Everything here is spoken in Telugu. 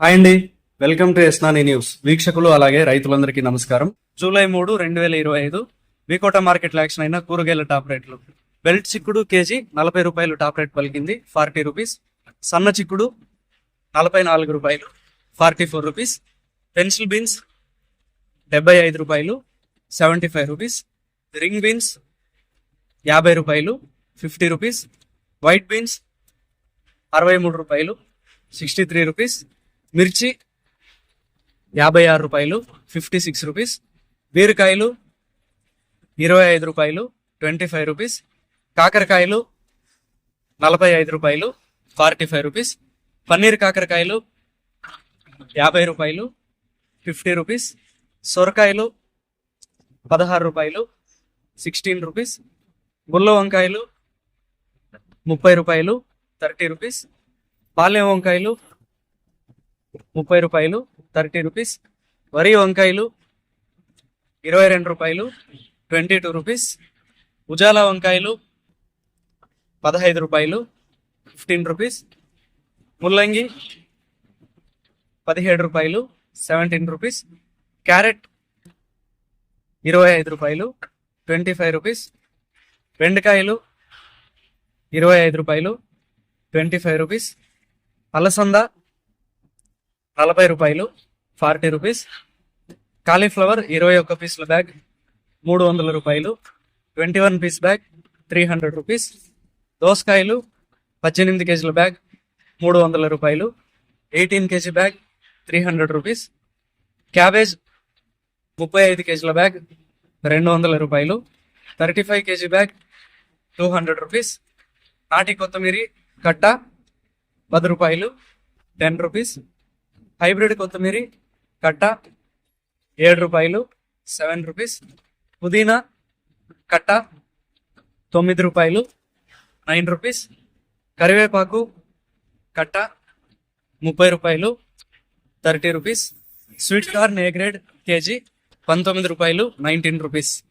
హాయ్ అండి. వెల్కమ్ టు ఎస్నాని న్యూస్. వీక్షకులు అలాగే రైతులందరికీ నమస్కారం. జూలై మూడు రెండు వేల ఇరవై ఐదు వికోట మార్కెట్ యాక్షన్ అయిన కూరగాయల టాప్ రేట్లు. బెల్ట్ చిక్కుడు కేజీ నలభై రూపాయలు టాప్ రేట్ పలికింది. Forty rupees. సన్న చిక్కుడు నలభై నాలుగు రూపాయలు. Forty four rupees. Pencil beans డెబ్బై ఐదు రూపాయలు. Seventy five rupees. Ring beans యాభై రూపాయలు. Fifty rupees. వైట్ బీన్స్ అరవై మూడు రూపాయలు. Sixty three rupees. మిర్చి యాభై ఆరు రూపాయలు ఫిఫ్టీ సిక్స్ రూపీస్ బీరకాయలు ఇరవై ఐదు రూపాయలు ట్వంటీ ఫైవ్ రూపీస్ కాకరకాయలు నలభై ఐదు రూపాయలు ఫార్టీ ఫైవ్ రూపీస్ పన్నీర్ కాకరకాయలు యాభై రూపాయలు ఫిఫ్టీ రూపీస్ సొరకాయలు పదహారు రూపాయలు సిక్స్టీన్ రూపీస్ గుల్ల వంకాయలు ముప్పై రూపాయలు థర్టీ రూపీస్ పాలెం వంకాయలు ముప్పై రూపాయలు థర్టీ రూపీస్. వరి వంకాయలు ఇరవై రెండు రూపాయలు ట్వంటీ టూ రూపీస్. ఉజాలా వంకాయలు పదహైదు రూపాయలు ఫిఫ్టీన్ రూపీస్. ముల్లంగి పదిహేడు రూపాయలు సెవెంటీన్ రూపీస్. క్యారెట్ ఇరవై ఐదు రూపాయలు ట్వంటీ ఫైవ్ రూపీస్. బెండకాయలు ఇరవై ఐదు రూపాయలు ట్వంటీ ఫైవ్ రూపీస్. అలసంద నలభై రూపాయలు ఫార్టీ రూపీస్. కాలీఫ్లవర్ ఇరవై ఒక్క పీసుల బ్యాగ్ మూడు వందల రూపాయలు. Twenty one piece bag three hundred rupees. దోసకాయలు పద్దెనిమిది కేజీల బ్యాగ్ మూడు వందల రూపాయలు. Eighteen KG bag three hundred rupees. Cabbage ముప్పై ఐదు కేజీల బ్యాగ్ రెండు వందల రూపాయలు. Thirty five KG bag two hundred rupees. నాటి కొత్తిమీర కట్ట పది రూపాయలు టెన్ రూపీస్. హైబ్రిడ్ కొత్తిమీర కట్ట ఏడు రూపాయలు సెవెన్ రూపీస్. పుదీనా కట్ట తొమ్మిది రూపాయలు నైన్ రూపీస్. కరివేపాకు కట్ట ముప్పై రూపాయలు thirty rupees. Sweet corn A grade KG పంతొమ్మిది రూపాయలు నైన్టీన్ రూపీస్.